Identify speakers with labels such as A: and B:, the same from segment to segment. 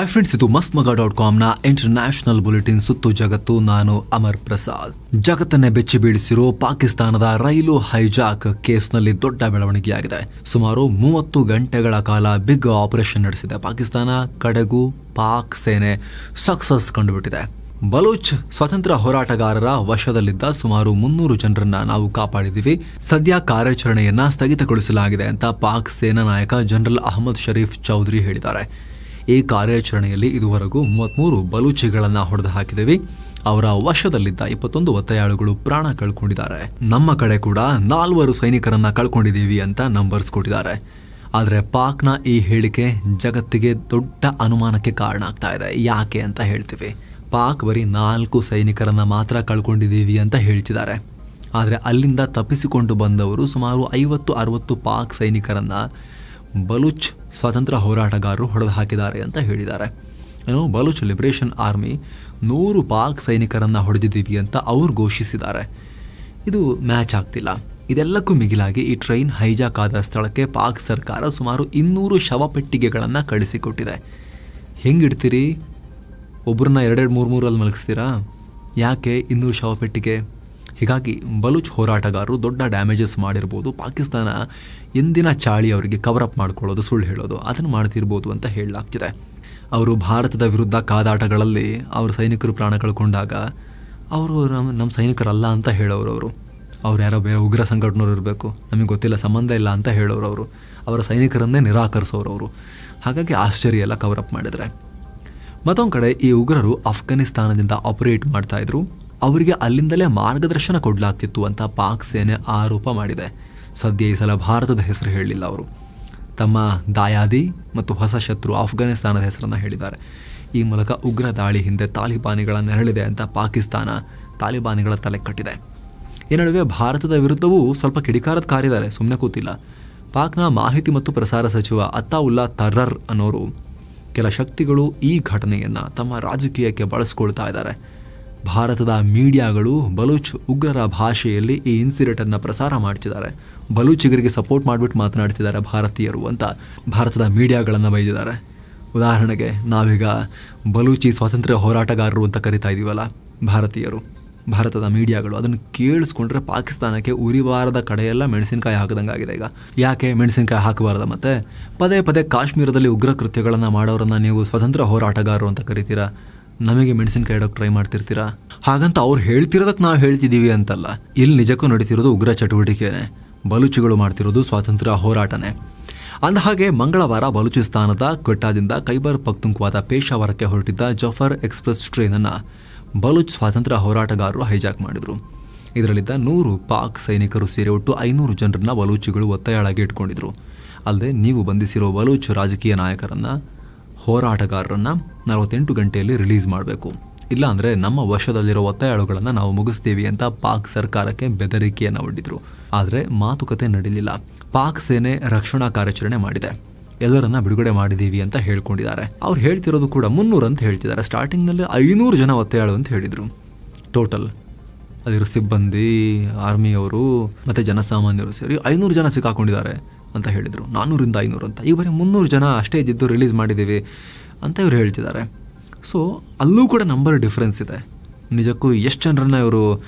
A: Hi friends ಇದು ಮಸ್ತ್ ಮಗ ಡಾಟ್ ಕಾಮ್ನ ಇಂಟರ್ನ್ಯಾಷನಲ್ ಬುಲೆಟಿನ್ ಸುತ್ತು ಜಗತ್ತು. ನಾನು ಅಮರ್ ಪ್ರಸಾದ್. ಜಗತ್ತನ್ನೇ ಬೆಚ್ಚಿ ಬೀಳಿಸಿರೋ ಪಾಕಿಸ್ತಾನದ ರೈಲು ಹೈಜಾಕ್ ಕೇಸ್ನಲ್ಲಿ ದೊಡ್ಡ ಬೆಳವಣಿಗೆಯಾಗಿದೆ. ಸುಮಾರು ಮೂವತ್ತು ಗಂಟೆಗಳ ಕಾಲ ಬಿಗ್ ಆಪರೇಷನ್ ನಡೆಸಿದೆ ಪಾಕಿಸ್ತಾನ. ಕಡೆಗೂ, ಪಾಕ್ ಸೇನೆ ಸಕ್ಸಸ್ ಕಂಡುಬಿಟ್ಟಿದೆ. ಬಲೂಚ್ ಸ್ವತಂತ್ರ ಹೋರಾಟಗಾರರ ವಶದಲ್ಲಿದ್ದ ಸುಮಾರು ಮುನ್ನೂರು ಜನರನ್ನ ನಾವು ಕಾಪಾಡಿದ್ದೀವಿ. ಸದ್ಯ ಕಾರ್ಯಾಚರಣೆಯನ್ನ ಸ್ಥಗಿತಗೊಳಿಸಲಾಗಿದೆ ಅಂತ ಪಾಕ್ ಸೇನಾ ನಾಯಕ ಜನರಲ್ ಅಹಮದ್ ಶರೀಫ್ ಚೌಧರಿ ಹೇಳಿದ್ದಾರೆ. ಈ ಕಾರ್ಯಾಚರಣೆಯಲ್ಲಿ ಇದುವರೆಗೂ ಮೂವತ್ತ್ಮೂರು ಬಲೂಚಿಗಳನ್ನು ಹೊಡೆದು ಹಾಕಿದ್ದೀವಿ ಅವರ ವಶದಲ್ಲಿದ್ದ ಇಪ್ಪತ್ತೊಂದು ಒತ್ತೆಯಾಳುಗಳು ಪ್ರಾಣ ಕಳ್ಕೊಂಡಿದ್ದಾರೆ. ನಮ್ಮ ಕಡೆ ಕೂಡ ನಾಲ್ವರು ಸೈನಿಕರನ್ನ ಕಳ್ಕೊಂಡಿದ್ದೀವಿ ಅಂತ ನಂಬರ್ಸ್ ಕೊಟ್ಟಿದ್ದಾರೆ. ಆದರೆ ಪಾಕ್ನ ಈ ಹೇಳಿಕೆ ಜಗತ್ತಿಗೆ ದೊಡ್ಡ ಅನುಮಾನಕ್ಕೆ ಕಾರಣ ಆಗ್ತಾ ಇದೆ. ಯಾಕೆ ಅಂತ ಹೇಳ್ತೀವಿ. ಪಾಕ್ ಬರೀ ನಾಲ್ಕು ಸೈನಿಕರನ್ನ ಮಾತ್ರ ಕಳ್ಕೊಂಡಿದ್ದೀವಿ ಅಂತ ಹೇಳ್ತಿದ್ದಾರೆ. ಆದರೆ ಅಲ್ಲಿಂದ ತಪ್ಪಿಸಿಕೊಂಡು ಬಂದವರು ಸುಮಾರು ಐವತ್ತು, ಅರವತ್ತು ಪಾಕ್ ಸೈನಿಕರನ್ನ ಬಲೂಚ್ ಸ್ವಾತಂತ್ರ್ಯ ಹೋರಾಟಗಾರರು ಹೊಡೆದು ಹಾಕಿದ್ದಾರೆ ಅಂತ ಹೇಳಿದ್ದಾರೆ. ಏನು ಬಲೂಚ್ ಲಿಬರೇಷನ್ ಆರ್ಮಿ ನೂರು ಪಾಕ್ ಸೈನಿಕರನ್ನು ಹೊಡೆದಿದ್ದೀವಿ ಅಂತ ಅವ್ರು ಘೋಷಿಸಿದ್ದಾರೆ. ಇದು ಮ್ಯಾಚ್ ಆಗ್ತಿಲ್ಲ. ಇದೆಲ್ಲಕ್ಕೂ ಮಿಗಿಲಾಗಿ ಈ ಟ್ರೈನ್ ಹೈಜಾಕ್ ಆದ ಸ್ಥಳಕ್ಕೆ ಪಾಕ್ ಸರ್ಕಾರ ಸುಮಾರು ಇನ್ನೂರು ಶವಪೆಟ್ಟಿಗೆಗಳನ್ನು ಕಳಿಸಿಕೊಟ್ಟಿದೆ. ಹೆಂಗಿಡ್ತೀರಿ? ಒಬ್ಬರನ್ನ ಎರಡೆರಡು ಮೂರು ಮೂರಲ್ಲಿ ಮಲಗಿಸ್ತೀರಾ? ಯಾಕೆ ಇನ್ನೂರು ಶವಪೆಟ್ಟಿಗೆ ಹೀಗಾಗಿ ಬಲೂಚ್ ಹೋರಾಟಗಾರರು ದೊಡ್ಡ ಡ್ಯಾಮೇಜಸ್ ಮಾಡಿರ್ಬೋದು. ಪಾಕಿಸ್ತಾನ ಎಂದಿನ ಚಾಳಿ ಅವರಿಗೆ ಕವರ್ ಅಪ್ ಮಾಡ್ಕೊಳ್ಳೋದು, ಸುಳ್ಳು ಹೇಳೋದು, ಅದನ್ನು ಮಾಡ್ತಿರ್ಬೋದು ಅಂತ ಹೇಳಲಾಗ್ತಿದೆ. ಅವರು ಭಾರತದ ವಿರುದ್ಧ ಕಾದಾಟಗಳಲ್ಲಿ ಅವ್ರ ಸೈನಿಕರು ಪ್ರಾಣ ಕಳ್ಕೊಂಡಾಗ ಅವರು ನಮ್ಮ ನಮ್ಮ ಸೈನಿಕರಲ್ಲ ಅಂತ ಹೇಳೋರು ಅವರು. ಅವ್ರು ಯಾರೋ ಬೇರೆ ಉಗ್ರ ಸಂಘಟನೆಯವರು ಇರಬೇಕು, ನಮಗೆ ಗೊತ್ತಿಲ್ಲ, ಸಂಬಂಧ ಇಲ್ಲ ಅಂತ ಹೇಳೋರು ಅವರು. ಅವರ ಸೈನಿಕರನ್ನೇ ನಿರಾಕರಿಸೋರು ಅವರು. ಹಾಗಾಗಿ ಆಶ್ಚರ್ಯ ಎಲ್ಲ ಕವರ್ ಅಪ್ ಮಾಡಿದರೆ. ಮತ್ತೊಂದು ಕಡೆ ಈ ಉಗ್ರರು ಅಫ್ಘಾನಿಸ್ತಾನದಿಂದ ಆಪರೇಟ್ ಮಾಡ್ತಾ ಇದ್ರು. ಅವರಿಗೆ ಅಲ್ಲಿಂದಲೇ ಮಾರ್ಗದರ್ಶನ ಕೊಡಲಾಗ್ತಿತ್ತು ಅಂತ ಪಾಕ್ ಸೇನೆ ಆರೋಪ ಮಾಡಿದೆ. ಸದ್ಯ ಈ ಸಲ ಭಾರತದ ಹೆಸರು ಹೇಳಲಿಲ್ಲ ಅವರು. ತಮ್ಮ ದಾಯಾದಿ ಮತ್ತು ಹೊಸ ಶತ್ರು ಅಫ್ಘಾನಿಸ್ತಾನದ ಹೆಸರನ್ನು ಹೇಳಿದ್ದಾರೆ. ಈ ಮೂಲಕ ಉಗ್ರ ದಾಳಿ ಹಿಂದೆ ತಾಲಿಬಾನಿಗಳ ನೆರಳಿದೆ ಅಂತ ಪಾಕಿಸ್ತಾನ ತಾಲಿಬಾನಿಗಳ ತಲೆ ಕಟ್ಟಿದೆ. ಈ ನಡುವೆ ಭಾರತದ ವಿರುದ್ಧವೂ ಸ್ವಲ್ಪ ಕಿಡಿಕಾರದ ಕಾರಿದ್ದಾರೆ ಸುಮ್ಮನೆ ಕೂತಿಲ್ಲ. ಪಾಕ್ನ ಮಾಹಿತಿ ಮತ್ತು ಪ್ರಸಾರ ಸಚಿವ ಅತ್ತಾವುಲ್ಲಾ ತರ್ರರ್ ಅನ್ನೋರು ಕೆಲ ಶಕ್ತಿಗಳು ಈ ಘಟನೆಯನ್ನು ತಮ್ಮ ರಾಜಕೀಯಕ್ಕೆ ಬಳಸ್ಕೊಳ್ತಾ ಇದ್ದಾರೆ. ಭಾರತದ ಮೀಡಿಯಾಗಳು ಬಲೂಚ್ ಉಗ್ರರ ಭಾಷೆಯಲ್ಲಿ ಈ ಇನ್ಸಿಡೆಂಟನ್ನು ಪ್ರಸಾರ ಮಾಡ್ತಿದ್ದಾರೆ. ಬಲೂಚಿಗರಿಗೆ ಸಪೋರ್ಟ್ ಮಾಡಿಬಿಟ್ಟು ಮಾತನಾಡ್ತಿದ್ದಾರೆ ಭಾರತೀಯರು ಅಂತ ಭಾರತದ ಮೀಡಿಯಾಗಳನ್ನು ಬೈದಿದ್ದಾರೆ. ಉದಾಹರಣೆಗೆ ನಾವೀಗ ಬಲೂಚಿ ಸ್ವಾತಂತ್ರ್ಯ ಹೋರಾಟಗಾರರು ಅಂತ ಕರಿತಾ ಇದ್ದೀವಲ್ಲ ಭಾರತೀಯರು. ಭಾರತದ ಮೀಡಿಯಾಗಳು ಅದನ್ನು ಕೇಳಿಸ್ಕೊಂಡ್ರೆ ಪಾಕಿಸ್ತಾನಕ್ಕೆ ಉರಿವಾರದ ಕಡೆಯೆಲ್ಲ ಮೆಣಸಿನಕಾಯಿ ಹಾಕದಂಗಾಗಿದೆ ಈಗ. ಯಾಕೆ ಮೆಣಸಿನಕಾಯಿ ಹಾಕಬಾರ್ದ ಮತ್ತೆ? ಪದೇ ಪದೇ ಕಾಶ್ಮೀರದಲ್ಲಿ ಉಗ್ರ ಕೃತ್ಯಗಳನ್ನು ಮಾಡೋರನ್ನು ನೀವು ಸ್ವತಂತ್ರ ಹೋರಾಟಗಾರರು ಅಂತ ಕರಿತೀರಾ? ನಮಗೆ ಮೆಣಸಿನಕಾಯಿ ಇಡೋಕೆ ಟ್ರೈ ಮಾಡ್ತಿರ್ತೀರಾ? ಹಾಗಂತ ಅವ್ರು ಹೇಳ್ತಿರೋದಕ್ಕೆ ನಾವು ಹೇಳ್ತಿದ್ದೀವಿ ಅಂತಲ್ಲ. ಇಲ್ಲಿ ನಿಜಕ್ಕೂ ನಡೀತಿರೋದು ಉಗ್ರ ಚಟುವಟಿಕೆನೇ. ಬಲೂಚಿಗಳು ಮಾಡ್ತಿರೋದು ಸ್ವಾತಂತ್ರ್ಯ ಹೋರಾಟನೇ. ಅಂದಹಾಗೆ ಮಂಗಳವಾರ ಬಲೂಚಿಸ್ತಾನದ ಕ್ವೆಟ್ಟಾದಿಂದ ಕೈಬರ್ ಪಕ್ತುಂಕ್ವಾದ ಪೇಶಾವರಕ್ಕೆ ಹೊರಟಿದ್ದ ಜಫರ್ ಎಕ್ಸ್ಪ್ರೆಸ್ ಟ್ರೈನನ್ನು ಬಲೂಚ್ ಸ್ವಾತಂತ್ರ್ಯ ಹೋರಾಟಗಾರರು ಹೈಜಾಕ್ ಮಾಡಿದರು. ಇದರಲ್ಲಿದ್ದ ನೂರು ಪಾಕ್ ಸೈನಿಕರು ಸೇರಿ ಒಟ್ಟು ಐನೂರು ಜನರನ್ನ ಬಲೂಚಿಗಳು ಒತ್ತಾಯಳಾಗಿ ಇಟ್ಕೊಂಡಿದ್ರು. ಅಲ್ಲದೆ ನೀವು ಬಂಧಿಸಿರೋ ಬಲೂಚ್ ರಾಜಕೀಯ ನಾಯಕರನ್ನ ಹೋರಾಟಗಾರರನ್ನ ನಲವತ್ತೆಂಟು ಗಂಟೆಯಲ್ಲಿ ರಿಲೀಸ್ ಮಾಡಬೇಕು. ಇಲ್ಲಾಂದ್ರೆ ನಮ್ಮ ವಶದಲ್ಲಿರೋ ಒತ್ತಾಯಗಳನ್ನು ನಾವು ಮುಗಿಸ್ತೀವಿ ಅಂತ ಪಾಕ್ ಸರ್ಕಾರಕ್ಕೆ ಬೆದರಿಕೆಯನ್ನು ಒಡ್ಡಿದ್ರು ಆದರೆ ಮಾತುಕತೆ ನಡೀಲಿಲ್ಲ. ಪಾಕ್ ಸೇನೆ ರಕ್ಷಣಾ ಕಾರ್ಯಾಚರಣೆ ಮಾಡಿದೆ. ಎಲ್ಲರನ್ನ ಬಿಡುಗಡೆ ಮಾಡಿದ್ದೀವಿ ಅಂತ ಹೇಳ್ಕೊಂಡಿದ್ದಾರೆ. ಅವ್ರು ಹೇಳ್ತಿರೋದು ಕೂಡ ಮುನ್ನೂರು ಅಂತ ಹೇಳ್ತಿದ್ದಾರೆ. ಸ್ಟಾರ್ಟಿಂಗ್ನಲ್ಲಿ ಐನೂರು ಜನ ಒತ್ತೆಯಾಳು ಅಂತ ಹೇಳಿದರು. ಟೋಟಲ್ ಅಲ್ಲಿರೋ ಸಿಬ್ಬಂದಿ, ಆರ್ಮಿಯವರು ಮತ್ತು ಜನಸಾಮಾನ್ಯರು ಸೇರಿ ಐನೂರು ಜನ ಸಿಕ್ಕಾಕೊಂಡಿದ್ದಾರೆ. ಅಂತ ಹೇಳಿದರು. ನಾನ್ನೂರಿಂದ ಐನೂರು ಅಂತ. ಈಗ ಬರೀ ಮುನ್ನೂರು ಜನ ಅಷ್ಟೇ ಇದ್ದಿದ್ದು ರಿಲೀಸ್ ಮಾಡಿದ್ದೀವಿ ಅಂತ ಇವರು ಹೇಳ್ತಿದ್ದಾರೆ. ಸೊ ಅಲ್ಲೂ ಕೂಡ ನಂಬರ್ ಡಿಫ್ರೆನ್ಸ್ ಇದೆ. ನಿಜಕ್ಕೂ ಎಷ್ಟು ಜನರನ್ನ ಇವರು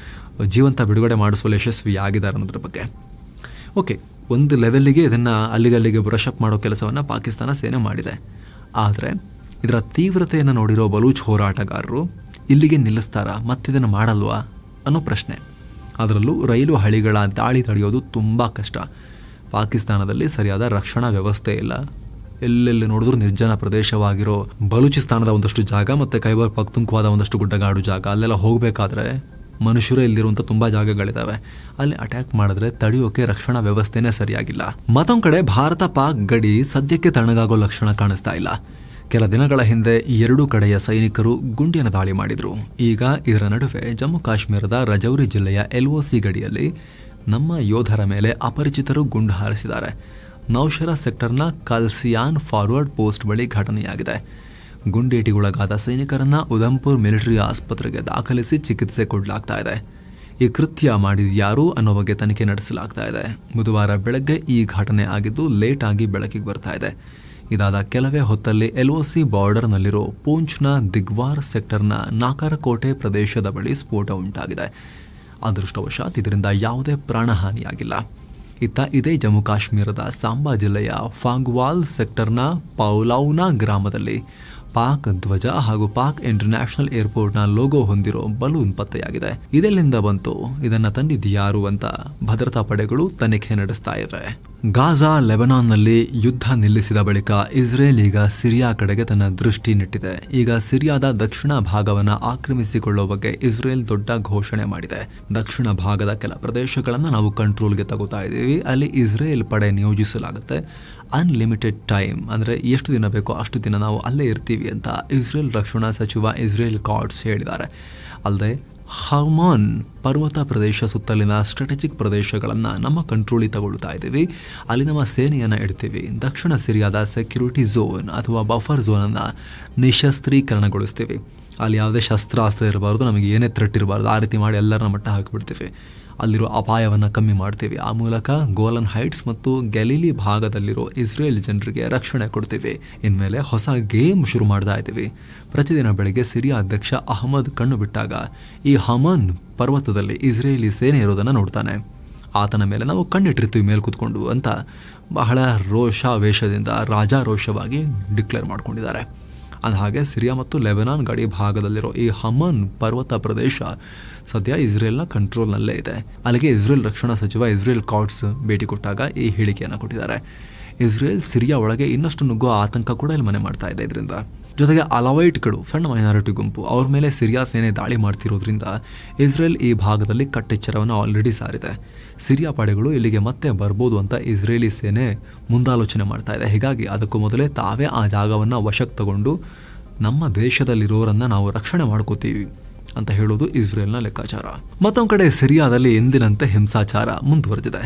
A: ಜೀವಂತ ಬಿಡುಗಡೆ ಮಾಡಿಸುವಲ್ಲಿ ಯಶಸ್ವಿ ಆಗಿದ್ದಾರೆ ಅನ್ನೋದ್ರ ಬಗ್ಗೆ. ಓಕೆ ಒಂದು ಲೆವೆಲ್ಲಿಗೆ ಇದನ್ನು ಅಲ್ಲಿಗಲ್ಲಿಗೆ ಬ್ರಷ್ ಅಪ್ ಮಾಡೋ ಕೆಲಸವನ್ನು ಪಾಕಿಸ್ತಾನ ಸೇನೆ ಮಾಡಿದೆ. ಆದರೆ, ಇದರ ತೀವ್ರತೆಯನ್ನು ನೋಡಿರೋ ಬಲೂಚ್ ಹೋರಾಟಗಾರರು ಇಲ್ಲಿಗೆ ನಿಲ್ಲಿಸ್ತಾರಾ? ಮತ್ತಿದನ್ನು ಮಾಡಲ್ವಾ? ಅನ್ನೋ ಪ್ರಶ್ನೆ. ಅದರಲ್ಲೂ ರೈಲು ಹಳಿಗಳ ದಾಳಿ ತಡೆಯೋದು ತುಂಬ ಕಷ್ಟ. ಪಾಕಿಸ್ತಾನದಲ್ಲಿ ಸರಿಯಾದ ರಕ್ಷಣಾ ವ್ಯವಸ್ಥೆ ಇಲ್ಲ. ಎಲ್ಲೆಲ್ಲಿ ನೋಡಿದ್ರು ನಿರ್ಜನ ಪ್ರದೇಶವಾಗಿರೋ ಬಲೂಚಿಸ್ತಾನದ ಒಂದಷ್ಟು ಜಾಗ ಮತ್ತು ಕೈಬರ್ ಪಕ್ತುಂಕುವಾದ ಒಂದಷ್ಟು ಗುಡ್ಡಗಾಡು ಜಾಗ, ಅಲ್ಲೆಲ್ಲ ಹೋಗಬೇಕಾದ್ರೆ ಮನುಷ್ಯರೇ ಇಲ್ಲಿರುವಂಥ ತುಂಬ ಜಾಗಗಳಿದ್ದಾವೆ ಅಲ್ಲಿ ಅಟ್ಯಾಕ್ ಮಾಡಿದ್ರೆ ತಡೆಯೋಕೆ ರಕ್ಷಣಾ ವ್ಯವಸ್ಥೆನೇ ಸರಿಯಾಗಿಲ್ಲ. ಮತ್ತೊಂದು ಕಡೆ ಭಾರತ ಪಾಕ್ ಗಡಿ ಸದ್ಯಕ್ಕೆ ತಣ್ಣಗಾಗೋ ಲಕ್ಷಣ ಕಾಣಿಸ್ತಾ ಇಲ್ಲ. ಕೆಲ ದಿನಗಳ ಹಿಂದೆ ಈ ಎರಡೂ ಕಡೆಯ ಸೈನಿಕರು ಗುಂಡಿನ ದಾಳಿ ಮಾಡಿದ್ರು. ಈಗ ಇದರ ನಡುವೆ ಜಮ್ಮು ಕಾಶ್ಮೀರದ ರಜೌರಿ ಜಿಲ್ಲೆಯ ಎಲ್ಒಸಿ ಗಡಿಯಲ್ಲಿ ನಮ್ಮ ಯೋಧರ ಮೇಲೆ ಅಪರಿಚಿತರು ಗುಂಡು ಹಾರಿಸಿದ್ದಾರೆ. ನೌಶರ ಸೆಕ್ಟರ್ನ ಕಲ್ಸಿಯಾನ್ ಫಾರ್ವರ್ಡ್ ಪೋಸ್ಟ್ ಬಳಿ ಘಟನೆಯಾಗಿದೆ. ಗುಂಡೇಟಿಗೊಳಗಾದ ಸೈನಿಕರನ್ನ ಉಧಂಪುರ್ ಮಿಲಿಟರಿ ಆಸ್ಪತ್ರೆಗೆ ದಾಖಲಿಸಿ ಚಿಕಿತ್ಸೆ ಕೊಡಲಾಗ್ತಾ ಇದೆ. ಈ ಕೃತ್ಯ ಮಾಡಿದ ಯಾರು ಅನ್ನೋ ಬಗ್ಗೆ ತನಿಖೆ ನಡೆಸಲಾಗ್ತಾ ಇದೆ. ಬುಧವಾರ ಬೆಳಗ್ಗೆ ಈ ಘಟನೆ ಆಗಿದ್ದು ಲೇಟ್ ಆಗಿ ಬೆಳಕಿಗೆ ಬರ್ತಾ ಇದೆ. ಇದಾದ ಕೆಲವೇ ಹೊತ್ತಲ್ಲಿ ಎಲ್ಒಸಿ ಬಾರ್ಡರ್ನಲ್ಲಿರೋ ಪೂಂಚ್ನ ದಿಗ್ವಾರ್ ಸೆಕ್ಟರ್ನ ನಾಕರಕೋಟೆ ಪ್ರದೇಶದ ಬಳಿ ಸ್ಫೋಟ ಉಂಟಾಗಿದೆ. ಅದೃಷ್ಟವಶಾತ್ ಇದರಿಂದ ಯಾವುದೇ ಪ್ರಾಣಹಾನಿಯಾಗಿಲ್ಲ. ಇತ್ತ ಇದೇ ಜಮ್ಮು ಕಾಶ್ಮೀರದ ಸಾಂಬಾ ಜಿಲ್ಲೆಯ ಫಾಂಗ್ವಾಲ್ ಸೆಕ್ಟರ್ನ ಪೌಲೌನಾ ಗ್ರಾಮದಲ್ಲಿ ಪಾಕ್ ಧ್ವಜ ಹಾಗೂ ಪಾಕ್ ಇಂಟರ್ನ್ಯಾಷನಲ್ ಏರ್ಪೋರ್ಟ್ನ ಲೋಗೋ ಹೊಂದಿರೋ ಬಲೂನ್ ಪತ್ತೆಯಾಗಿದೆ. ಇದೆಲ್ಲಿಂದ ಬಂತು? ಇದನ್ನ ತಂದಿದ್ದು ಯಾರು ಅಂತ ಭದ್ರತಾ ಪಡೆಗಳು ತನಿಖೆ ನಡೆಸ್ತಾ ಇದೆ ಗಾಜಾ ಲೆಬನಾನ್ನಲ್ಲಿ ಯುದ್ಧ ನಿಲ್ಲಿಸಿದ ಬಳಿಕ ಇಸ್ರೇಲ್ ಈಗ ಸಿರಿಯಾ ಕಡೆಗೆ ತನ್ನ ದೃಷ್ಟಿ ನೆಟ್ಟಿದೆ. ಈಗ ಸಿರಿಯಾದ ದಕ್ಷಿಣ ಭಾಗವನ್ನು ಆಕ್ರಮಿಸಿಕೊಳ್ಳುವ ಬಗ್ಗೆ ಇಸ್ರೇಲ್ ದೊಡ್ಡ ಘೋಷಣೆ ಮಾಡಿದೆ. ದಕ್ಷಿಣ ಭಾಗದ ಕೆಲ ಪ್ರದೇಶಗಳನ್ನು ನಾವು ಕಂಟ್ರೋಲ್ಗೆ ತಗೋತಾ ಇದ್ದೀವಿ ಅಲ್ಲಿ ಇಸ್ರೇಲ್ ಪಡೆ ನಿಯೋಜಿಸಲಾಗುತ್ತೆ. ಅನ್ಲಿಮಿಟೆಡ್ ಟೈಮ್ ಅಂದರೆ ಎಷ್ಟು ದಿನ ಬೇಕೋ ಅಷ್ಟು ದಿನ ನಾವು ಅಲ್ಲೇ ಇರ್ತೀವಿ ಅಂತ ಇಸ್ರೇಲ್ ರಕ್ಷಣಾ ಸಚಿವ ಇಸ್ರೇಲ್ ಕಾರ್ಡ್ಸ್ ಹೇಳಿದ್ದಾರೆ. ಅಲ್ಲದೆ ಹಮಾನ್ ಪರ್ವತ ಪ್ರದೇಶ ಸುತ್ತಲಿನ ಸ್ಟ್ರಾಟಜಿಕ್ ಪ್ರದೇಶಗಳನ್ನು ನಮ್ಮ ಕಂಟ್ರೋಲಿ ತಗೊಳ್ತಾ ಇದ್ದೀವಿ. ಅಲ್ಲಿ ನಮ್ಮ ಸೇನೆಯನ್ನು ಇಡ್ತೀವಿ. ದಕ್ಷಿಣ ಸಿರಿಯಾದ ಸೆಕ್ಯೂರಿಟಿ ಝೋನ್ ಅಥವಾ ಬಫರ್ ಝೋನನ್ನು ನಿಶಸ್ತ್ರೀಕರಣಗೊಳಿಸ್ತೀವಿ. ಅಲ್ಲಿ ಯಾವುದೇ ಶಸ್ತ್ರಾಸ್ತ್ರ ಇರಬಾರ್ದು, ನಮಗೆ ಏನೇ ಥ್ರೆಟ್ ಇರಬಾರ್ದು, ಆ ರೀತಿ ಮಾಡಿ ಎಲ್ಲರನ್ನ ಮಟ್ಟ ಹಾಕಿಬಿಡ್ತೀವಿ. ಅಲ್ಲಿರೋ ಅಪಾಯವನ್ನು ಕಮ್ಮಿ ಮಾಡ್ತೀವಿ. ಆ ಮೂಲಕ ಗೋಲನ್ ಹೈಟ್ಸ್ ಮತ್ತು ಗ್ಯಾಲಿಲಿ ಭಾಗದಲ್ಲಿರೋ ಇಸ್ರೇಲ್ ಜನರಿಗೆ ರಕ್ಷಣೆ ಕೊಡ್ತೀವಿ. ಇನ್ಮೇಲೆ ಹೊಸ ಗೇಮ್ ಶುರು ಮಾಡ್ತಾ ಇದ್ದೀವಿ. ಪ್ರತಿದಿನ ಬೆಳಗ್ಗೆ ಸಿರಿಯಾ ಅಧ್ಯಕ್ಷ ಅಹಮದ್ ಕಣ್ಣು ಬಿಟ್ಟಾಗ ಈ ಹಮನ್ ಪರ್ವತದಲ್ಲಿ ಇಸ್ರೇಲಿ ಸೇನೆ ಇರೋದನ್ನು ನೋಡ್ತಾನೆ. ಆತನ ಮೇಲೆ ನಾವು ಕಣ್ಣಿಟ್ಟಿರ್ತೀವಿ ಮೇಲೆ ಕೂತ್ಕೊಂಡು ಅಂತ ಬಹಳ ರೋಷಾವೇಶದಿಂದ ರಾಜಾರೋಷವಾಗಿ ಡಿಕ್ಲೇರ್ ಮಾಡ್ಕೊಂಡಿದ್ದಾರೆ. ಅಂದಹಾಗೆ ಸಿರಿಯಾ ಮತ್ತು ಲೆಬನಾನ್ ಗಡಿ ಭಾಗದಲ್ಲಿರೋ ಈ ಹಮನ್ ಪರ್ವತ ಪ್ರದೇಶ ಸದ್ಯ ಇಸ್ರೇಲ್ನ ಕಂಟ್ರೋಲ್ನಲ್ಲೇ ಇದೆ. ಅಲ್ಲಿಗೆ ಇಸ್ರೇಲ್ ರಕ್ಷಣಾ ಸಚಿವ ಇಸ್ರೇಲ್ ಕಾಟ್ಸ್ ಭೇಟಿ ಕೊಟ್ಟಾಗ ಈ ಹೇಳಿಕೆಯನ್ನು ಕೊಟ್ಟಿದ್ದಾರೆ. ಇಸ್ರೇಲ್ ಸಿರಿಯಾ ಒಳಗೆ ಇನ್ನಷ್ಟು ನುಗ್ಗುವ ಆತಂಕ ಕೂಡ ಇಲ್ಲಿ ಮನೆ ಮಾಡ್ತಾ ಇದೆ ಇದರಿಂದ. ಜೊತೆಗೆ ಅಲವೈಟ್ಗಳು, ಸಣ್ಣ ಮೈನಾರಿಟಿ ಗುಂಪು, ಅವ್ರ ಮೇಲೆ ಸಿರಿಯಾ ಸೇನೆ ದಾಳಿ ಮಾಡ್ತಿರೋದ್ರಿಂದ ಇಸ್ರೇಲ್ ಈ ಭಾಗದಲ್ಲಿ ಕಟ್ಟೆಚ್ಚರವನ್ನು ಆಲ್ರೆಡಿ ಸಾರಿದೆ. ಸಿರಿಯಾ ಪಡೆಗಳು ಇಲ್ಲಿಗೆ ಮತ್ತೆ ಬರ್ಬೋದು ಅಂತ ಇಸ್ರೇಲಿ ಸೇನೆ ಮುಂದಾಲೋಚನೆ ಮಾಡ್ತಾ ಇದೆ. ಹೀಗಾಗಿ ಅದಕ್ಕೂ ಮೊದಲೇ ತಾವೇ ಆ ಜಾಗವನ್ನು ವಶಕ್ಕೆ ತಗೊಂಡು ನಮ್ಮ ದೇಶದಲ್ಲಿರೋರನ್ನು ನಾವು ರಕ್ಷಣೆ ಮಾಡ್ಕೋತೀವಿ ಅಂತ ಹೇಳೋದು ಇಸ್ರೇಲ್ನ ಲೆಕ್ಕಾಚಾರ. ಮತ್ತೊಂದು ಕಡೆ ಸಿರಿಯಾದಲ್ಲಿ ಎಂದಿನಂತೆ ಹಿಂಸಾಚಾರ ಮುಂದುವರೆದಿದೆ.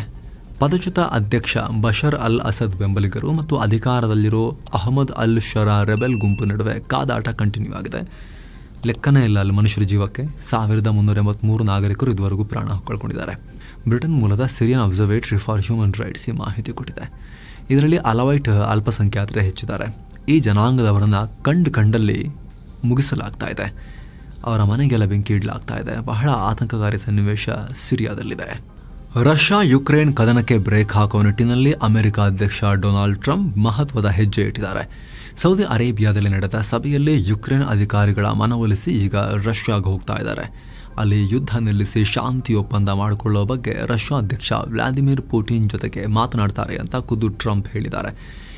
A: ಪದಚ್ಯುತ ಅಧ್ಯಕ್ಷ ಬಷರ್ ಅಲ್ ಅಸದ್ ಬೆಂಬಲಿಗರು ಮತ್ತು ಅಧಿಕಾರದಲ್ಲಿರೋ ಅಹಮದ್ ಅಲ್ ಶರಾ ರೆಬೆಲ್ ಗುಂಪು ನಡುವೆ ಕಾದಾಟ ಕಂಟಿನ್ಯೂ ಆಗಿದೆ. ಲೆಕ್ಕನೇ ಇಲ್ಲ ಅಲ್ಲಿ ಮನುಷ್ಯರ ಜೀವಕ್ಕೆ. ಸಾವಿರದ ಮುನ್ನೂರ ಎಂಬತ್ಮೂರು ನಾಗರಿಕರು ಇದುವರೆಗೂ ಪ್ರಾಣ ಕಳ್ಕೊಂಡಿದ್ದಾರೆ ಬ್ರಿಟನ್ ಮೂಲದ Syrian observatory for human rights ಈ ಮಾಹಿತಿ ಕೊಟ್ಟಿದೆ. ಇದರಲ್ಲಿ ಅಲವೈಟ್ ಅಲ್ಪಸಂಖ್ಯಾತರೇ ಹೆಚ್ಚಿದ್ದಾರೆ. ಈ ಜನಾಂಗದವರನ್ನು ಕಂಡು ಕಂಡಲ್ಲಿ ಮುಗಿಸಲಾಗ್ತಾ ಇದೆ. ಅವರ ಮನೆಗೆಲ್ಲ ಬೆಂಕಿ ಇಡಲಾಗ್ತಾ ಇದೆ. ಬಹಳ ಆತಂಕಕಾರಿ ಸನ್ನಿವೇಶ ಸಿರಿಯಾದಲ್ಲಿದೆ. ರಷ್ಯಾ ಯುಕ್ರೇನ್ ಕದನಕ್ಕೆ ಬ್ರೇಕ್ ಹಾಕುವ ನಿಟ್ಟಿನಲ್ಲಿ ಅಮೆರಿಕ ಅಧ್ಯಕ್ಷ ಡೊನಾಲ್ಡ್ ಟ್ರಂಪ್ ಮಹತ್ವದ ಹೆಜ್ಜೆ ಇಟ್ಟಿದ್ದಾರೆ. ಸೌದಿ ಅರೇಬಿಯಾದಲ್ಲಿ ನಡೆದ ಸಭೆಯಲ್ಲಿ ಯುಕ್ರೇನ್ ಅಧಿಕಾರಿಗಳ ಮನವೊಲಿಸಿ ಈಗ ರಷ್ಯಾಗೆ ಹೋಗ್ತಾ ಇದ್ದಾರೆ. ಅಲ್ಲಿ ಯುದ್ಧ ನಿಲ್ಲಿಸಿ ಶಾಂತಿ ಒಪ್ಪಂದ ಮಾಡಿಕೊಳ್ಳುವ ಬಗ್ಗೆ ರಷ್ಯಾ ಅಧ್ಯಕ್ಷ ವ್ಲಾದಿಮಿರ್ ಪುಟಿನ್ ಜೊತೆಗೆ ಮಾತನಾಡ್ತಾರೆ ಅಂತ ಖುದ್ದು ಟ್ರಂಪ್ ಹೇಳಿದ್ದಾರೆ.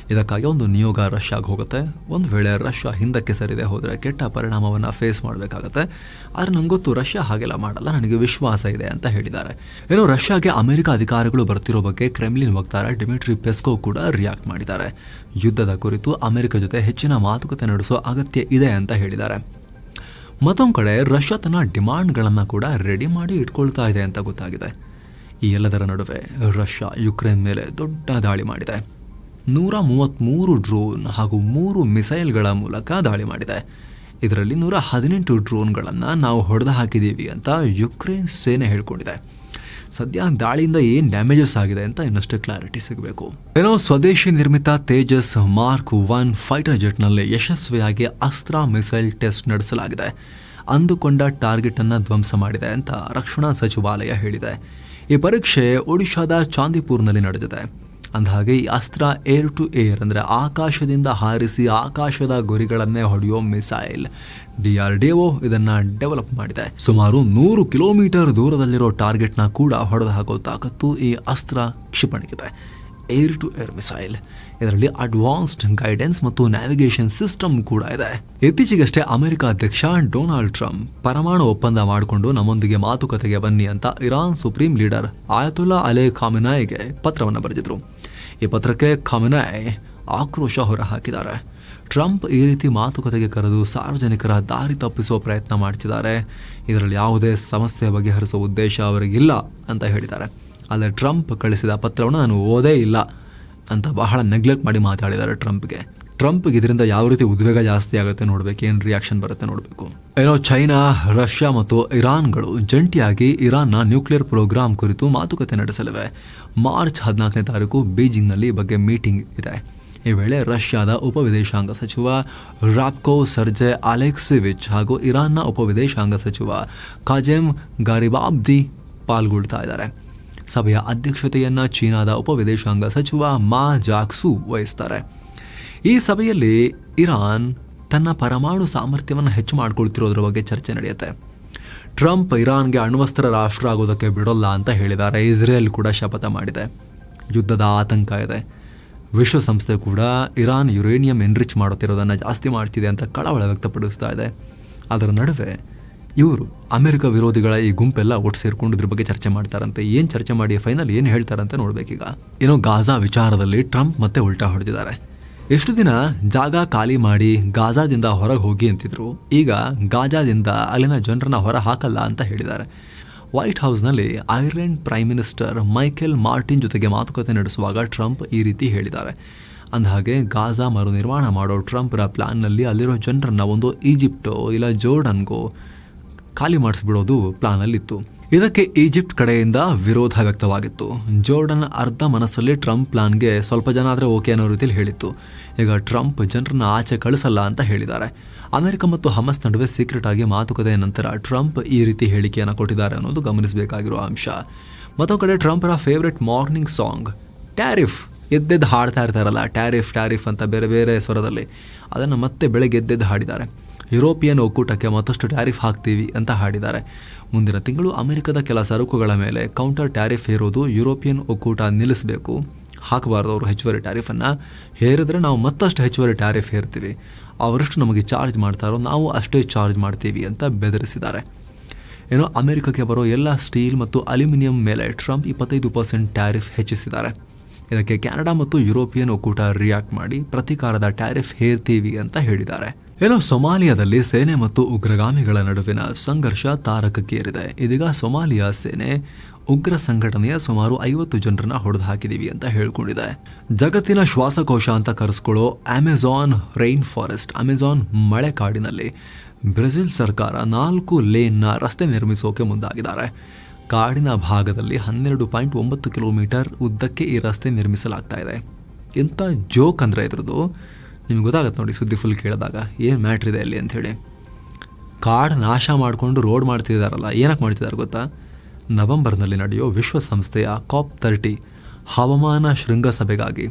A: ಇದಕ್ಕಾಗಿ ಒಂದು ನಿಯೋಗ ರಷ್ಯಾಗೆ ಹೋಗುತ್ತೆ. ಒಂದು ವೇಳೆ ರಷ್ಯಾ ಹಿಂದಕ್ಕೆ ಸರಿದೆ ಹೋದರೆ ಕೆಟ್ಟ ಪರಿಣಾಮವನ್ನು ಫೇಸ್ ಮಾಡಬೇಕಾಗತ್ತೆ. ಆದರೆ ನಂಗೆ ಗೊತ್ತು ರಷ್ಯಾ ಹಾಗೆಲ್ಲ ಮಾಡಲ್ಲ. ನನಗೆ ವಿಶ್ವಾಸ ಇದೆ ಅಂತ ಹೇಳಿದ್ದಾರೆ. ಇನ್ನು ರಷ್ಯಾಗೆ ಅಮೆರಿಕ ಅಧಿಕಾರಿಗಳು ಬರ್ತಿರೋ ಬಗ್ಗೆ ಕ್ರೆಮ್ಲಿನ್ ವಕ್ತಾರ ಡಿಮಿಟ್ರಿ ಪೆಸ್ಕೋ ಕೂಡ ರಿಯಾಕ್ಟ್ ಮಾಡಿದ್ದಾರೆ. ಯುದ್ಧದ ಕುರಿತು ಅಮೆರಿಕ ಜೊತೆ ಹೆಚ್ಚಿನ ಮಾತುಕತೆ ನಡೆಸೋ ಅಗತ್ಯ ಇದೆ ಅಂತ ಹೇಳಿದ್ದಾರೆ. ಮತ್ತೊಂದು ಕಡೆ ರಷ್ಯಾ ತನ್ನ ಡಿಮಾಂಡ್ಗಳನ್ನು ಕೂಡ ರೆಡಿ ಮಾಡಿ ಇಟ್ಕೊಳ್ತಾ ಇದೆ ಅಂತ ಗೊತ್ತಾಗಿದೆ. ಈ ಎಲ್ಲದರ ನಡುವೆ ರಷ್ಯಾ ಯುಕ್ರೇನ್ ಮೇಲೆ ದೊಡ್ಡ ದಾಳಿ ಮಾಡಿದೆ. ನೂರ ಮೂವತ್ತ್ಮೂರು ಡ್ರೋನ್ ಹಾಗೂ ಮೂರು ಮಿಸೈಲ್ಗಳ ಮೂಲಕ ದಾಳಿ ಮಾಡಿದೆ. ಇದರಲ್ಲಿ ನೂರ ಹದಿನೆಂಟು ಡ್ರೋನ್ಗಳನ್ನು ನಾವು ಹೊಡೆದು ಹಾಕಿದ್ದೀವಿ ಅಂತ ಯುಕ್ರೇನ್ ಸೇನೆ ಹೇಳ್ಕೊಂಡಿದೆ. ಸದ್ಯ ದಾಳಿಯಿಂದ ಏನು ಡ್ಯಾಮೇಜಸ್ ಆಗಿದೆ ಅಂತ ಇನ್ನಷ್ಟು ಕ್ಲಾರಿಟಿ ಸಿಗಬೇಕು. ಏನೋ ಸ್ವದೇಶಿ ನಿರ್ಮಿತ ತೇಜಸ್ ಮಾರ್ಕ್ ಒನ್ ಫೈಟರ್ ಜೆಟ್ನಲ್ಲಿ ಯಶಸ್ವಿಯಾಗಿ ಅಸ್ತ್ರ ಮಿಸೈಲ್ ಟೆಸ್ಟ್ ನಡೆಸಲಾಗಿದೆ. ಅಂದುಕೊಂಡ ಟಾರ್ಗೆಟ್ ಅನ್ನು ಧ್ವಂಸ ಮಾಡಿದೆ ಅಂತ ರಕ್ಷಣಾ ಸಚಿವಾಲಯ ಹೇಳಿದೆ. ಈ ಪರೀಕ್ಷೆ ಒಡಿಶಾದ ಚಾಂದಿಪುರ್ನಲ್ಲಿ ನಡೆದಿದೆ. ಅಂದಹಾಗೆ ಈ ಅಸ್ತ್ರ ಏರ್ ಟು ಏರ್ ಅಂದರೆ ಆಕಾಶದಿಂದ ಹಾರಿಸಿ ಆಕಾಶದ ಗುರಿಗಳನ್ನೇ ಹೊಡೆಯೋ missile. D R D O ಇದನ್ನು ಡೆವಲಪ್ ಮಾಡಿದೆ. ಸುಮಾರು ನೂರು ಕಿಲೋಮೀಟರ್ ದೂರದಲ್ಲಿರೋ ಟಾರ್ಗೆಟ್ನ ಕೂಡ ಹೊಡೆದು ಹಾಕೋ ತಾಕತ್ತು ಈ Astra ಕ್ಷಿಪಣಿಗಿದೆ. Air to air missile. ಇದರಲ್ಲಿ ಅಡ್ವಾನ್ಸ್ಡ್ ಗೈಡೆನ್ಸ್ ಮತ್ತು ನ್ಯಾವಿಗೇಷನ್ ಸಿಸ್ಟಮ್ ಕೂಡ ಇದೆ. ಇತ್ತೀಚೆಗಷ್ಟೇ ಅಮೆರಿಕ ಅಧ್ಯಕ್ಷ ಡೊನಾಲ್ಡ್ ಟ್ರಂಪ್ ಪರಮಾಣು ಒಪ್ಪಂದ ಮಾಡಿಕೊಂಡು ನಮ್ಮೊಂದಿಗೆ ಮಾತುಕತೆಗೆ ಬನ್ನಿ ಅಂತ ಇರಾನ್ ಸುಪ್ರೀಂ ಲೀಡರ್ ಆಯತುಲ್ಲಾ ಅಲೆ ಖಾಮಿನಾಯಿಗೆ ಪತ್ರವನ್ನು ಬರೆದಿದ್ರು. ಈ ಪತ್ರಕ್ಕೆ ಖಮನೆ ಆಕ್ರೋಶ ಹೊರಹಾಕಿದ್ದಾರೆ. ಟ್ರಂಪ್ ಈ ರೀತಿ ಮಾತುಕತೆಗೆ ಕರೆದು ಸಾರ್ವಜನಿಕರ ದಾರಿ ತಪ್ಪಿಸುವ ಪ್ರಯತ್ನ ಮಾಡ್ತಿದ್ದಾರೆ. ಇದರಲ್ಲಿ ಯಾವುದೇ ಸಮಸ್ಯೆ ಬಗೆಹರಿಸುವ ಉದ್ದೇಶ ಅವರಿಗಿಲ್ಲ ಅಂತ ಹೇಳಿದ್ದಾರೆ. ಆದರೆ ಟ್ರಂಪ್ ಕಳಿಸಿದ ಪತ್ರವನ್ನು ನಾನು ಓದೇ ಇಲ್ಲ ಅಂತ ಬಹಳ ನೆಗ್ಲೆಕ್ಟ್ ಮಾಡಿ ಮಾತಾಡಿದ್ದಾರೆ ಟ್ರಂಪ್ಗೆ. ಟ್ರಂಪ್ಗೆ ಇದರಿಂದ ಯಾವ ರೀತಿ ಉದ್ವೇಗ ಜಾಸ್ತಿ ಆಗುತ್ತೆ ನೋಡ್ಬೇಕು, ಏನು ರಿಯಾಕ್ಷನ್ ಬರುತ್ತೆ ನೋಡಬೇಕು. ಏನೋ ಚೈನಾ ರಷ್ಯಾ ಮತ್ತು ಇರಾನ್ಗಳು ಜಂಟಿಯಾಗಿ ಇರಾನ್ನ ನ್ಯೂಕ್ಲಿಯರ್ ಪ್ರೋಗ್ರಾಂ ಕುರಿತು ಮಾತುಕತೆ ನಡೆಸಲಿವೆ. ಮಾರ್ಚ್ ಹದಿನಾಲ್ಕನೇ ತಾರೀಕು ಬೀಜಿಂಗ್ನಲ್ಲಿ ಈ ಬಗ್ಗೆ ಮೀಟಿಂಗ್ ಇದೆ. ಈ ವೇಳೆ ರಷ್ಯಾದ ಉಪವಿದೇಶಾಂಗ ಸಚಿವ ರಾಪ್ಕೋ ಸರ್ಜೆ ಅಲೆಕ್ಸಿವಿಚ್ ಹಾಗೂ ಇರಾನ್ನ ಉಪವಿದೇಶಾಂಗ ಸಚಿವ ಖಾಜೆಮ್ ಗಾರಿಬಾಬ್ದಿ ಪಾಲ್ಗೊಳ್ತಾ ಇದ್ದಾರೆ. ಸಭೆಯ ಅಧ್ಯಕ್ಷತೆಯನ್ನು ಚೀನಾದ ಉಪವಿದೇಶಾಂಗ ಸಚಿವ ಮಾ ಜಾಕ್ಸು ವಹಿಸ್ತಾರೆ. ಈ ಸಭೆಯಲ್ಲಿ ಇರಾನ್ ತನ್ನ ಪರಮಾಣು ಸಾಮರ್ಥ್ಯವನ್ನು ಹೆಚ್ಚು ಮಾಡಿಕೊಳ್ತಿರೋದ್ರ ಬಗ್ಗೆ ಚರ್ಚೆ ನಡೆಯುತ್ತೆ. ಟ್ರಂಪ್ ಇರಾನ್ಗೆ ಅಣ್ವಸ್ತ್ರ ರಾಷ್ಟ್ರ ಆಗೋದಕ್ಕೆ ಬಿಡೋಲ್ಲ ಅಂತ ಹೇಳಿದ್ದಾರೆ. ಇಸ್ರೇಲ್ ಕೂಡ ಶಪಥ ಮಾಡಿದೆ. ಯುದ್ಧದ ಆತಂಕ ಇದೆ. ವಿಶ್ವಸಂಸ್ಥೆ ಕೂಡ ಇರಾನ್ ಯುರೇನಿಯಂ ಎನ್ರಿಚ್ ಮಾಡುತ್ತಿರೋದನ್ನು ಜಾಸ್ತಿ ಮಾಡ್ತಿದೆ ಅಂತ ಕಳವಳ ವ್ಯಕ್ತಪಡಿಸ್ತಾ ಇದೆ. ಅದರ ನಡುವೆ ಇವರು ಅಮೆರಿಕ ವಿರೋಧಿಗಳ ಈ ಗುಂಪೆಲ್ಲ ಒಟ್ಟು ಸೇರಿಕೊಂಡು ಇದ್ರ ಬಗ್ಗೆ ಚರ್ಚೆ ಮಾಡ್ತಾರಂತೆ. ಏನು ಚರ್ಚೆ ಮಾಡಿ, ಫೈನಲ್ ಏನು ಹೇಳ್ತಾರಂತೆ ನೋಡಬೇಕೀಗ. ಏನೋ ಗಾಜಾ ವಿಚಾರದಲ್ಲಿ ಟ್ರಂಪ್ ಮತ್ತೆ ಉಲ್ಟಾ ಹೊಡೆದಿದ್ದಾರೆ. ಎಷ್ಟು ದಿನ ಜಾಗ ಖಾಲಿ ಮಾಡಿ ಗಾಜಾದಿಂದ ಹೊರಗೆ ಹೋಗಿ ಅಂತಿದ್ರು? ಈಗ ಗಾಜಾದಿಂದ ಅಲ್ಲಿನ ಜನರನ್ನ ಹೊರ ಹಾಕಲ್ಲ ಅಂತ ಹೇಳಿದ್ದಾರೆ. ವೈಟ್ ಹೌಸ್ನಲ್ಲಿ Ireland prime minister Michael Martin ಜೊತೆಗೆ ಮಾತುಕತೆ ನಡೆಸುವಾಗ ಟ್ರಂಪ್ ಈ ರೀತಿ ಹೇಳಿದ್ದಾರೆ. ಅಂದಹಾಗೆ, ಗಾಜಾ ಮರು ನಿರ್ಮಾಣ ಮಾಡೋ ಟ್ರಂಪ್ರ ಪ್ಲಾನ್ನಲ್ಲಿ ಅಲ್ಲಿರೋ ಜನರನ್ನ ಒಂದು ಈಜಿಪ್ಟೋ ಇಲ್ಲ ಜೋರ್ಡನ್ಗೋ ಖಾಲಿ ಮಾಡಿಸ್ಬಿಡೋದು ಪ್ಲಾನಲ್ಲಿತ್ತು ಇದಕ್ಕೆ ಈಜಿಪ್ಟ್ ಕಡೆಯಿಂದ ವಿರೋಧ ವ್ಯಕ್ತವಾಗಿತ್ತು. ಜೋರ್ಡನ್ ಅರ್ಧ ಮನಸ್ಸಲ್ಲಿ ಟ್ರಂಪ್ ಪ್ಲಾನ್ಗೆ ಸ್ವಲ್ಪ ಜನ ಆದರೆ ಓಕೆ ಅನ್ನೋ ರೀತಿಯಲ್ಲಿ ಹೇಳಿತ್ತು. ಈಗ ಟ್ರಂಪ್ ಜನರನ್ನು ಆಚೆ ಕಳಿಸಲ್ಲ ಅಂತ ಹೇಳಿದ್ದಾರೆ. ಅಮೆರಿಕ ಮತ್ತು ಹಮಸ್ ನಡುವೆ ಸೀಕ್ರೆಟ್ ಆಗಿ ಮಾತುಕತೆಯ ನಂತರ ಟ್ರಂಪ್ ಈ ರೀತಿ ಹೇಳಿಕೆಯನ್ನು ಕೊಟ್ಟಿದ್ದಾರೆ ಅನ್ನೋದು ಗಮನಿಸಬೇಕಾಗಿರುವ ಅಂಶ. ಮತ್ತೊಂದು ಕಡೆ ಟ್ರಂಪ್ರ ಫೇವ್ರೆಟ್ ಮಾರ್ನಿಂಗ್ ಸಾಂಗ್ ಟ್ಯಾರಿಫ್ ಎದ್ದೆದ್ದು ಹಾಡ್ತಾ ಇರ್ತಾರಲ್ಲ ಟ್ಯಾರಿಫ್ ಟ್ಯಾರಿಫ್ ಅಂತ ಬೇರೆ ಬೇರೆ ಸ್ವರದಲ್ಲಿ. ಅದನ್ನು ಮತ್ತೆ ಬೆಳಗ್ಗೆ ಎದ್ದೆದ್ದು ಹಾಡಿದ್ದಾರೆ. ಯುರೋಪಿಯನ್ ಒಕ್ಕೂಟಕ್ಕೆ ಮತ್ತಷ್ಟು ಟ್ಯಾರಿಫ್ ಹಾಕ್ತೀವಿ ಅಂತ ಹಾಡಿದ್ದಾರೆ. ಮುಂದಿನ ತಿಂಗಳು ಅಮೆರಿಕದ ಕೆಲ ಸರಕುಗಳ ಮೇಲೆ ಕೌಂಟರ್ ಟ್ಯಾರಿಫ್ ಹೇರೋದು ಯುರೋಪಿಯನ್ ಒಕ್ಕೂಟ ನಿಲ್ಲಿಸಬೇಕು. ಹಾಕಬಾರ್ದು ಅವರು ಹೆಚ್ಚುವರಿ ಟ್ಯಾರಿಫನ್ನು. ಹೇರಿದ್ರೆ ನಾವು ಮತ್ತಷ್ಟು ಹೆಚ್ಚುವರಿ ಟ್ಯಾರಿಫ್ ಹೇರ್ತೀವಿ. ಅವರಷ್ಟು ನಮಗೆ ಚಾರ್ಜ್ ಮಾಡ್ತಾರೋ ನಾವು ಅಷ್ಟೇ ಚಾರ್ಜ್ ಮಾಡ್ತೀವಿ ಅಂತ ಬೆದರಿಸಿದ್ದಾರೆ. ಏನೋ ಅಮೆರಿಕಕ್ಕೆ ಬರೋ ಎಲ್ಲ ಸ್ಟೀಲ್ ಮತ್ತು ಅಲ್ಯೂಮಿನಿಯಂ ಮೇಲೆ ಟ್ರಂಪ್ ಇಪ್ಪತ್ತೈದು ಪರ್ಸೆಂಟ್ ಟ್ಯಾರಿಫ್ ಹೆಚ್ಚಿಸಿದ್ದಾರೆ. ಇದಕ್ಕೆ ಕೆನಡಾ ಮತ್ತು ಯುರೋಪಿಯನ್ ಒಕ್ಕೂಟ ರಿಯಾಕ್ಟ್ ಮಾಡಿ ಪ್ರತೀಕಾರದ ಟ್ಯಾರಿಫ್ ಹೇರ್ತೀವಿ ಅಂತ ಹೇಳಿದ್ದಾರೆ. ಏನೋ ಸೊಮಾಲಿಯಾದಲ್ಲಿ ಸೇನೆ ಮತ್ತು ಉಗ್ರಗಾಮಿಗಳ ನಡುವಿನ ಸಂಘರ್ಷ ತಾರಕಕ್ಕೇರಿದೆ ಇದೀಗ ಸೊಮಾಲಿಯಾ ಸೇನೆ ಉಗ್ರ ಸಂಘಟನೆಯ ಸುಮಾರು ಐವತ್ತು ಜನರನ್ನ ಹೊಡೆದು ಹಾಕಿದೀವಿ ಅಂತ ಹೇಳ್ಕೊಂಡಿದೆ. ಜಗತ್ತಿನ ಶ್ವಾಸಕೋಶ ಅಂತ ಕರೆಸ್ಕೊಳ್ಳೋ ಅಮೆಜಾನ್ ರೈನ್ ಫಾರೆಸ್ಟ್ ಅಮೆಜಾನ್ ಮಳೆ ಕಾಡಿನಲ್ಲಿ ಬ್ರೆಜಿಲ್ ಸರ್ಕಾರ ನಾಲ್ಕು ಲೇನ್ನ ರಸ್ತೆ ನಿರ್ಮಿಸೋಕೆ ಮುಂದಾಗಿದ್ದಾರೆ. ಕಾಡಿನ ಭಾಗದಲ್ಲಿ ಹನ್ನೆರಡು ಪಾಯಿಂಟ್ ಒಂಬತ್ತು ಕಿಲೋಮೀಟರ್ ಉದ್ದಕ್ಕೆ ಈ ರಸ್ತೆ ನಿರ್ಮಿಸಲಾಗ್ತಾ ಇದೆ. ಇಂಥ ಜೋಕ್ ಅಂದರೆ ಇದ್ರದ್ದು ನಿಮ್ಗೆ ಗೊತ್ತಾಗತ್ತೆ ನೋಡಿ ಸುದ್ದಿ ಫುಲ್ ಕೇಳಿದಾಗ. ಏನು ಮ್ಯಾಟ್ರ್ ಇದೆ ಅಲ್ಲಿ ಅಂಥೇಳಿ. ಕಾಡು ನಾಶ ಮಾಡಿಕೊಂಡು ರೋಡ್ ಮಾಡ್ತಿದ್ದಾರಲ್ಲ ಏನಕ್ಕೆ ಮಾಡ್ತಿದ್ದಾರೆ ಗೊತ್ತಾ? ನವೆಂಬರ್ನಲ್ಲಿ ನಡೆಯೋ ವಿಶ್ವಸಂಸ್ಥೆಯ ಕಾಪ್ ತರ್ಟಿ ಹವಾಮಾನ ಶೃಂಗಸಭೆಗಾಗಿ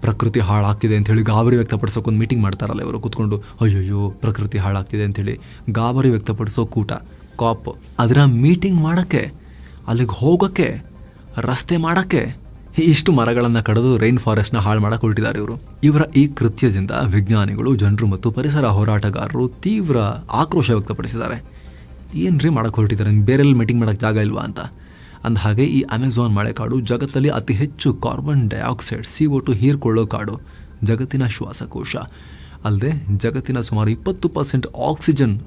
A: ಪ್ರಕೃತಿ ಹಾಳಾಗ್ತಿದೆ ಅಂಥೇಳಿ ಗಾಬರಿ ವ್ಯಕ್ತಪಡಿಸೋಕೆ ಒಂದು ಮೀಟಿಂಗ್ ಮಾಡ್ತಾರಲ್ಲ ಇವರು ಕೂತ್ಕೊಂಡು. ಅಯ್ಯಯ್ಯೋ, ಪ್ರಕೃತಿ ಹಾಳಾಗ್ತಿದೆ ಅಂಥೇಳಿ ಗಾಬರಿ ವ್ಯಕ್ತಪಡಿಸೋ ಕೂಟ ಕಾಪ್ ಅದರ ಮೀಟಿಂಗ್ ಮಾಡೋಕ್ಕೆ, ಅಲ್ಲಿಗೆ ಹೋಗೋಕ್ಕೆ, ರಸ್ತೆ ಮಾಡೋಕ್ಕೆ ಇಷ್ಟು ಮರಗಳನ್ನು ಕಡಿದು ರೈನ್ ಫಾರೆಸ್ಟ್ನ ಹಾಳು ಮಾಡಕ್ಕೆ ಹೊರಟಿದ್ದಾರೆ ಇವರು. ಇವರ ಈ ಕೃತ್ಯದಿಂದ ವಿಜ್ಞಾನಿಗಳು, ಜನರು ಮತ್ತು ಪರಿಸರ ಹೋರಾಟಗಾರರು ತೀವ್ರ ಆಕ್ರೋಶ ವ್ಯಕ್ತಪಡಿಸಿದ್ದಾರೆ. ಏನ್ರಿ ಮಾಡಕ್ಕೆ ಹೊರಟಿದ್ದಾರೆ ಬೇರೆಲ್ಲಿ ಮೀಟಿಂಗ್ ಮಾಡೋಕ್ಕೆ ಜಾಗ ಇಲ್ವಾ ಅಂತ? ಅಂದ ಹಾಗೆ ಈ ಅಮೆಝಾನ್ ಮಳೆಕಾಡು ಜಗತ್ತಲ್ಲಿ ಅತಿ ಹೆಚ್ಚು carbon dioxide C O two ಹೀರ್ಕೊಳ್ಳೋ ಕಾಡು. ಜಗತ್ತಿನ ಶ್ವಾಸಕೋಶ. ಅಲ್ಲದೆ ಜಗತ್ತಿನ ಸುಮಾರು ಇಪ್ಪತ್ತು ಪರ್ಸೆಂಟ್ ಆಕ್ಸಿಜನ್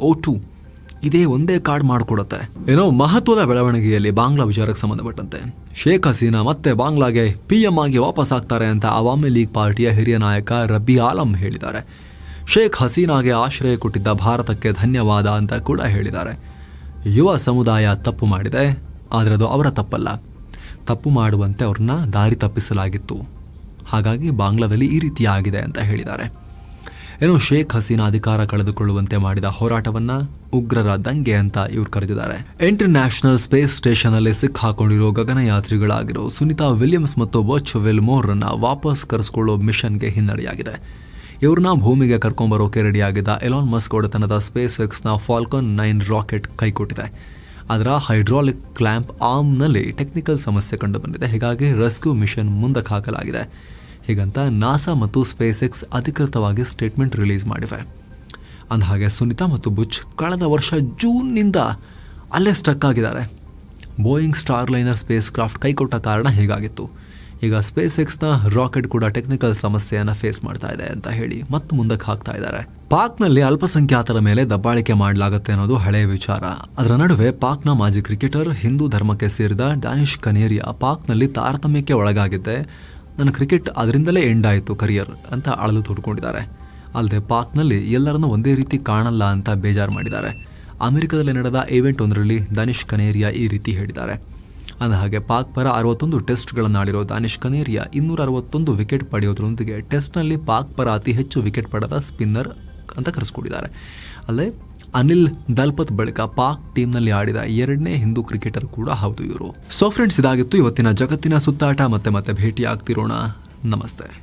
A: ಓ ಟು ಇದೇ ಒಂದೇ ಕಾರ್ಡ್ ಮಾಡಿಕೊಡುತ್ತೆ. ಏನೋ ಮಹತ್ವದ ಬೆಳವಣಿಗೆಯಲ್ಲಿ ಬಾಂಗ್ಲಾ ವಿಚಾರಕ್ಕೆ ಸಂಬಂಧಪಟ್ಟಂತೆ. ಶೇಖ್ ಹಸೀನಾ ಮತ್ತೆ ಬಾಂಗ್ಲಾಗೆ ಪಿ ಎಂ ಆಗಿ ವಾಪಸ್ ಆಗ್ತಾರೆ ಅಂತ ಅವಾಮಿ ಲೀಗ್ ಪಾರ್ಟಿಯ ಹಿರಿಯ ನಾಯಕ ರಬಿ ಆಲಂ ಹೇಳಿದ್ದಾರೆ. ಶೇಖ್ ಹಸೀನಾಗೆ ಆಶ್ರಯ ಕೊಟ್ಟಿದ್ದ ಭಾರತಕ್ಕೆ ಧನ್ಯವಾದ ಅಂತ ಕೂಡ ಹೇಳಿದ್ದಾರೆ. ಯುವ ಸಮುದಾಯ ತಪ್ಪು ಮಾಡಿದೆ ಆದರೆ ಅದು ಅವರ ತಪ್ಪಲ್ಲ. ತಪ್ಪು ಮಾಡುವಂತೆ ಅವ್ರನ್ನ ದಾರಿ ತಪ್ಪಿಸಲಾಗಿತ್ತು. ಹಾಗಾಗಿ ಬಾಂಗ್ಲಾದಲ್ಲಿ ಈ ರೀತಿಯಾಗಿದೆ ಅಂತ ಹೇಳಿದ್ದಾರೆ. ಏನೋ ಶೇಖ್ ಹಸೀನಾ ಅಧಿಕಾರ ಕಳೆದುಕೊಳ್ಳುವಂತೆ ಮಾಡಿದ ಹೋರಾಟವನ್ನ ಉಗ್ರರ ದಂಗೆ ಅಂತ ಇವ್ರು ಕರೆದಿದ್ದಾರೆ. ಇಂಟರ್ನ್ಯಾಷನಲ್ ಸ್ಪೇಸ್ ಸ್ಟೇಷನ್ ಅಲ್ಲಿ ಸಿಕ್ಕಾಕೊಂಡಿರೋ ಗಗನಯಾತ್ರಿಗಳಾಗಿರೋ ಸುನಿತಾ ವಿಲಿಯಮ್ಸ್ ಮತ್ತು ವರ್ಚುವೆಲ್ ಮೋರ್ ಅನ್ನ ವಾಪಸ್ ಕರೆಸಿಕೊಳ್ಳೋ ಮಿಷನ್ಗೆ ಹಿನ್ನಡೆಯಾಗಿದೆ. ಇವ್ರನ್ನ ಭೂಮಿಗೆ ಕರ್ಕೊಂಬರೋಕೆ ರೆಡಿಯಾಗಿದ್ದ ಎಲಾನ್ ಮಸ್ಕ್ ಒಡೆತನದ ಸ್ಪೇಸ್ ಎಕ್ಸ್ನ ಫಾಲ್ಕನ್ ನೈನ್ ರಾಕೆಟ್ ಕೈಕೊಟ್ಟಿದೆ. ಅದರ ಹೈಡ್ರಾಲಿಕ್ ಕ್ಲ್ಯಾಂಪ್ ಆರ್ಮ್ನಲ್ಲಿ ಟೆಕ್ನಿಕಲ್ ಸಮಸ್ಯೆ ಕಂಡುಬಂದಿದೆ. ಹೀಗಾಗಿ ರೆಸ್ಕ್ಯೂ ಮಿಷನ್ ಮುಂದಕ್ಕೆ ಹಾಕಲಾಗಿದೆ. ಹೀಗಂತ ನಾಸಾ ಮತ್ತು ಸ್ಪೇಸ್ ಎಕ್ಸ್ ಅಧಿಕೃತವಾಗಿ ಸ್ಟೇಟ್ಮೆಂಟ್ ರಿಲೀಸ್ ಮಾಡಿವೆ. ಅಂದಹಾಗೆ ಸುನಿತಾ ಮತ್ತು ಬುಚ್ ಕಳೆದ ವರ್ಷ ಜೂನ್ನಿಂದ ಅಲ್ಲೇ ಸ್ಟಕ್ ಆಗಿದ್ದಾರೆ. Boeing Starliner spacecraft ಕೈಕೊಟ್ಟ ಕಾರಣ ಹೀಗಾಗಿತ್ತು. ಈಗ ಸ್ಪೇಸ್ ಎಕ್ಸ್ನ ರಾಕೆಟ್ ಕೂಡ ಟೆಕ್ನಿಕಲ್ ಸಮಸ್ಯೆಯನ್ನು ಫೇಸ್ ಮಾಡ್ತಾ ಇದೆ ಅಂತ ಹೇಳಿ ಮತ್ತೆ ಮುಂದಕ್ಕೆ ಹಾಕ್ತಾ ಇದ್ದಾರೆ. ಪಾಕ್ನಲ್ಲಿ ಅಲ್ಪಸಂಖ್ಯಾತರ ಮೇಲೆ ದಬ್ಬಾಳಿಕೆ ಮಾಡಲಾಗುತ್ತೆ ಅನ್ನೋದು ಹಳೆಯ ವಿಚಾರ. ಅದರ ನಡುವೆ ಪಾಕ್ನ ಮಾಜಿ ಕ್ರಿಕೆಟರ್, ಹಿಂದೂ ಧರ್ಮಕ್ಕೆ ಸೇರಿದ ಡ್ಯಾನಿಶ್ ಕನೇರಿಯಾ ಪಾಕ್ನಲ್ಲಿ ತಾರತಮ್ಯಕ್ಕೆ ಒಳಗಾಗಿದ್ದೆ. ನನ್ನ ಕ್ರಿಕೆಟ್ ಅದರಿಂದಲೇ ಎಂಡ್ ಆಯಿತು ಕರಿಯರ್ ಅಂತ ಅಳಲು ತೊಡ್ಕೊಂಡಿದ್ದಾರೆ. ಅಲ್ಲದೆ ಪಾಕ್ನಲ್ಲಿ ಎಲ್ಲರನ್ನೂ ಒಂದೇ ರೀತಿ ಕಾಣಲ್ಲ ಅಂತ ಬೇಜಾರು ಮಾಡಿದ್ದಾರೆ. ಅಮೆರಿಕದಲ್ಲಿ ನಡೆದ ಈವೆಂಟ್ ಒಂದರಲ್ಲಿ ದಾನಿಶ್ ಕನೇರಿಯಾ ಈ ರೀತಿ ಹೇಳಿದ್ದಾರೆ. ಅಂದಹಾಗೆ ಪಾಕ್ ಪರ ಅರವತ್ತೊಂದು ಟೆಸ್ಟ್ಗಳನ್ನು ಆಡಿರೋ ದಾನಿಶ್ ಕನೇರಿಯಾ ಇನ್ನೂರ ಅರವತ್ತೊಂದು ವಿಕೆಟ್ ಪಡೆಯೋದ್ರೊಂದಿಗೆ ಟೆಸ್ಟ್ನಲ್ಲಿ ಪಾಕ್ ಪರ ಅತಿ ಹೆಚ್ಚು ವಿಕೆಟ್ ಪಡೆದ ಸ್ಪಿನ್ನರ್ ಅಂತ ಕರೆಸ್ಕೊಂಡಿದ್ದಾರೆ. ಅಲ್ಲೇ ಅನಿಲ್ ದಲ್ಪತ್ ಬಳಿಕ ಪಾಕ್ ಟೀಮ್ನಲ್ಲಿ ಆಡಿದ ಎರಡನೇ ಹಿಂದೂ ಕ್ರಿಕೆಟರ್ ಕೂಡ ಹೌದು ಇವರು. ಸೊ ಫ್ರೆಂಡ್ಸ್ ಇದಾಗಿತ್ತು ಇವತ್ತಿನ ಜಗತ್ತಿನ ಸುತ್ತಾಟ. ಮತ್ತೆ ಮತ್ತೆ ಭೇಟಿ ಆಗ್ತಿರೋಣ ನಮಸ್ತೆ.